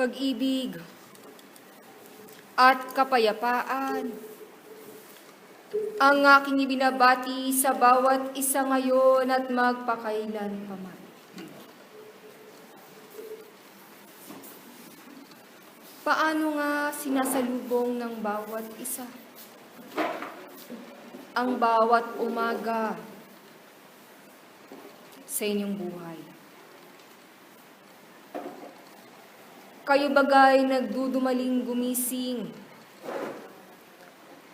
pag-ibig, at kapayapaan. Ang aking ibinabati sa bawat isa ngayon at magpakailan pa man. Paano nga sinasalubong ng bawat isa? Ang bawat umaga sa inyong buhay. Kayo bagay nagdudumaling gumising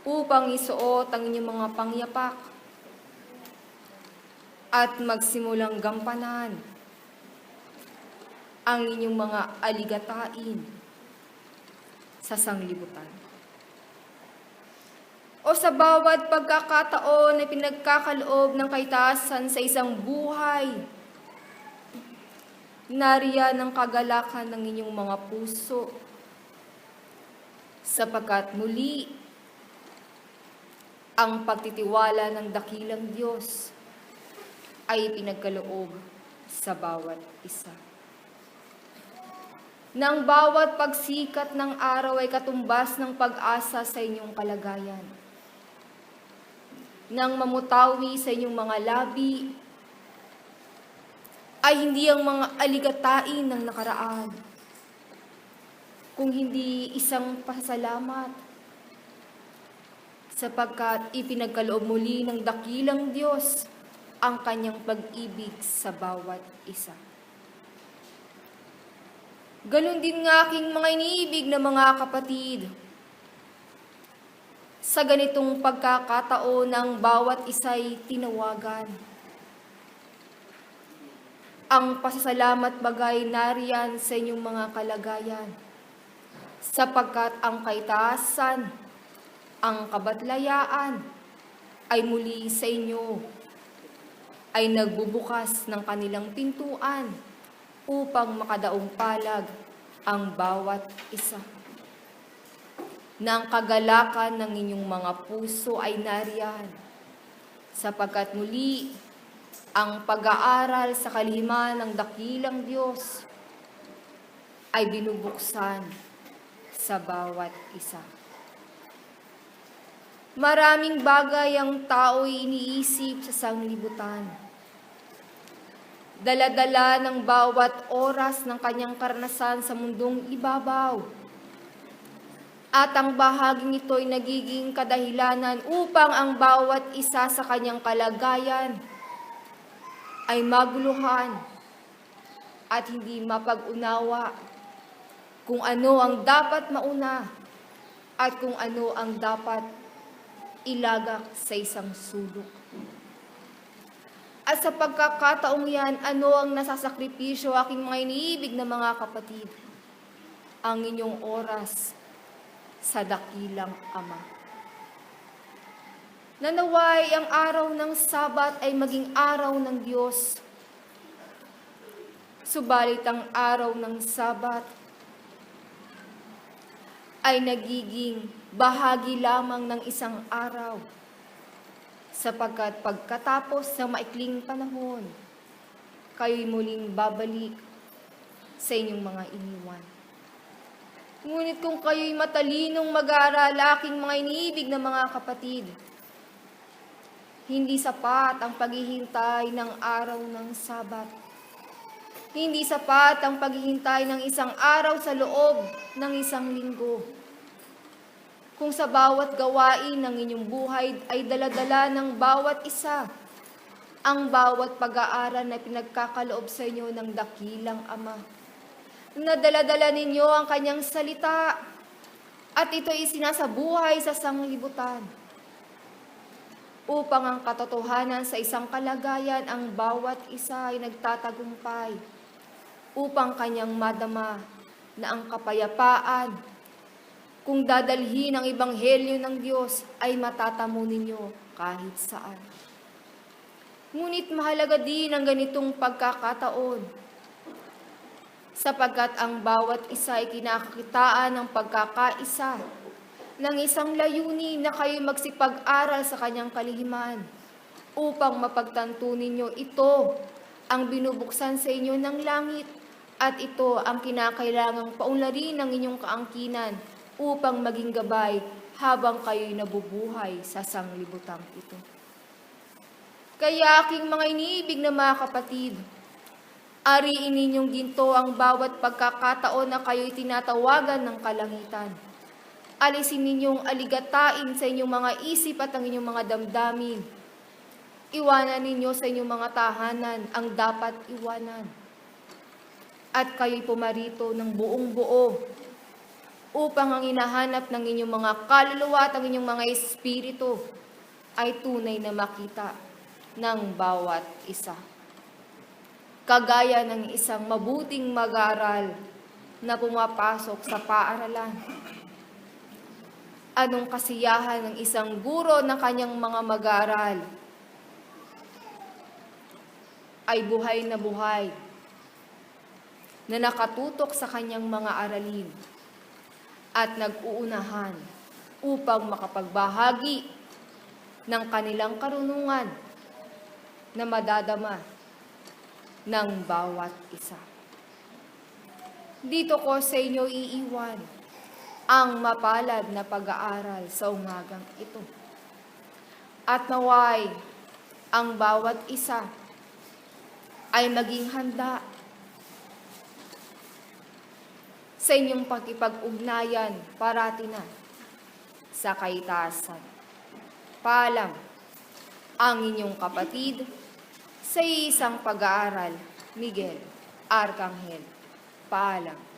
upang isuot ang inyong mga pangyapak at magsimulang gampanan ang inyong mga aligatain sa sanglibutan. O sa bawat pagkakataon na pinagkakaloob ng kaitasan sa isang buhay, nariyan ang kagalakan ng inyong mga puso sapagkat muli ang pagtitiwala ng dakilang Diyos ay pinagkaloob sa bawat isa. Nang bawat pagsikat ng araw ay katumbas ng pag-asa sa inyong kalagayan. Nang mamutawi sa inyong mga labi, ay hindi ang mga aligatain ng nakaraan, kung hindi isang pasalamat sapagkat ipinagkaloob muli ng dakilang Diyos ang kanyang pag-ibig sa bawat isa. Ganon din nga aking mga iniibig na mga kapatid. Sa ganitong pagkakataon ng bawat isa'y tinawagan. Ang pasasalamat bagay nariyan sa inyong mga kalagayan, sapagkat ang kaitaasan, ang kabatlayaan ay muli sa inyo, ay nagbubukas ng kanilang pintuan upang makadaong palag ang bawat isa. Nang kagalakan ng inyong mga puso ay nariyan, sapagkat muli ang pag-aaral sa kaliman ng dakilang Diyos ay binubuksan sa bawat isa. Maraming bagay ang tao'y iniisip sa sanglibutan. Daladala ng bawat oras ng kanyang karanasan sa mundong ibabaw. At ang bahaging ito ay nagiging kadahilanan upang ang bawat isa sa kanyang kalagayan ay maguluhan at hindi mapag-unawa kung ano ang dapat mauna at kung ano ang dapat ilagak sa isang sulok. At sa pagkakataong yan, ano ang nasasakripisyo aking mga iniibig na mga kapatid? Ang inyong oras sa dakilang Ama. Nanaway ang araw ng Sabat ay maging araw ng Diyos. Subalit ang araw ng Sabat ay nagiging bahagi lamang ng isang araw sapagkat pagkatapos ng maikling panahon, kayo'y muling babalik sa inyong mga iniwan. Ngunit kung kayo'y matalinong mag-aaral, aking mga iniibig na mga kapatid, hindi sapat ang paghihintay ng araw ng Sabat. Hindi sapat ang paghihintay ng isang araw sa loob ng isang linggo. Kung sa bawat gawain ng inyong buhay ay daladala ng bawat isa, ang bawat pag-aaral na pinagkakaloob sa inyo ng dakilang Ama. Nadaladala ninyo ang kanyang salita at ito ay sinasabuhay sa sanglibutan upang ang katotohanan sa isang kalagayan ang bawat isa ay nagtatagumpay upang kanyang madama na ang kapayapaan kung dadalhin ang ibanghelyo ng Diyos ay matatamo ninyo kahit saan. Ngunit mahalaga din ang ganitong pagkakataon sapagkat ang bawat isa ay kinakakitaan ng pagkakaisa ng isang layunin na kayo magsipag-aral sa kanyang kalihiman upang mapagtanto ninyo ito ang binubuksan sa inyo ng langit At ito ang kinakailangang paunlarin ng inyong kaangkinan upang maging gabay habang kayo'y nabubuhay sa sanglibutang ito. Kaya aking mga iniibig na mga kapatid, ariin ninyong ginto ang bawat pagkakataon na kayo'y tinatawagan ng kalangitan. Alisin ninyong aligatain sa inyong mga isip at ang inyong mga damdamin. Iwanan ninyo sa inyong mga tahanan ang dapat iwanan. At kayo'y pumarito ng buong buo upang ang hinahanap ng inyong mga kaluluwa at ang inyong mga espiritu ay tunay na makita ng bawat isa. Kagaya ng isang mabuting mag-aral na pumapasok sa paaralan. Anong kasiyahan ng isang guro na kanyang mga mag-aral ay buhay na buhay na nakatutok sa kanyang mga aralin at nag-uunahan upang makapagbahagi ng kanilang karunungan na madadama ng bawat isa. Dito ko sa inyo iiwan ang mapalad na pag-aaral sa umagang ito. At naway ang bawat isa ay maging handa sa inyong pagkipag-ugnayan parati na sa kaitasan. Paalam ang inyong kapatid sa isang pag-aaral, Miguel Arcangel. Paalam.